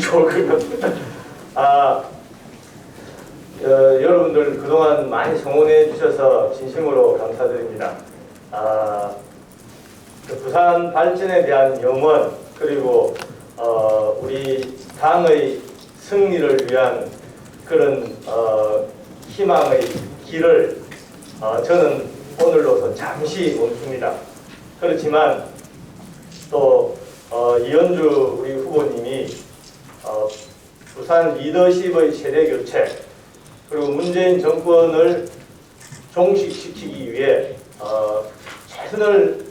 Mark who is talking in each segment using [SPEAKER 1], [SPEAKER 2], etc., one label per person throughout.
[SPEAKER 1] 좋을 것 같아요. 아, 어, 여러분들 그동안 많이 성원해 주셔서 진심으로 감사드립니다. 아, 그 부산 발전에 대한 염원 그리고 어, 우리 당의 승리를 위한 그런 어, 희망의 길을 어, 저는 오늘로서 잠시 멈춥니다. 그렇지만 또 어, 이현주 우리 후보님이 어, 부산 리더십의 세대 교체 그리고 문재인 정권을 종식시키기 위해 어, 최선을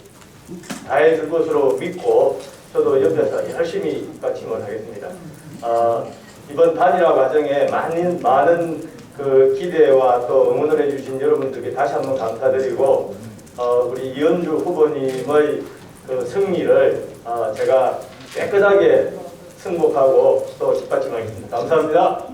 [SPEAKER 1] 다해줄 것으로 믿고 저도 옆에서 열심히 뒷받침을 하겠습니다. 어, 이번 단일화 과정에 많은 많은 그 기대와 또 응원을 해주신 여러분들께 다시 한번 감사드리고 어, 우리 이현주 후보님의 그 승리를 어, 제가 깨끗하게 승복하고 또 뒷받침하겠습니다. 감사합니다.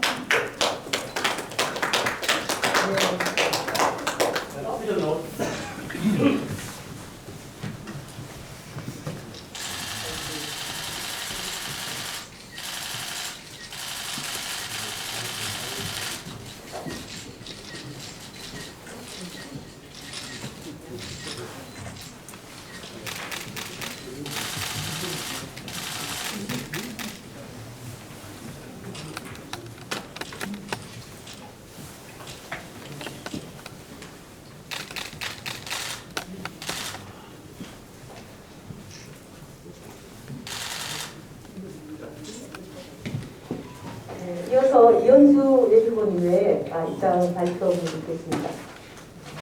[SPEAKER 2] 이어서 이현수 예비후보님의 아, 입장 발표를 듣겠습니다.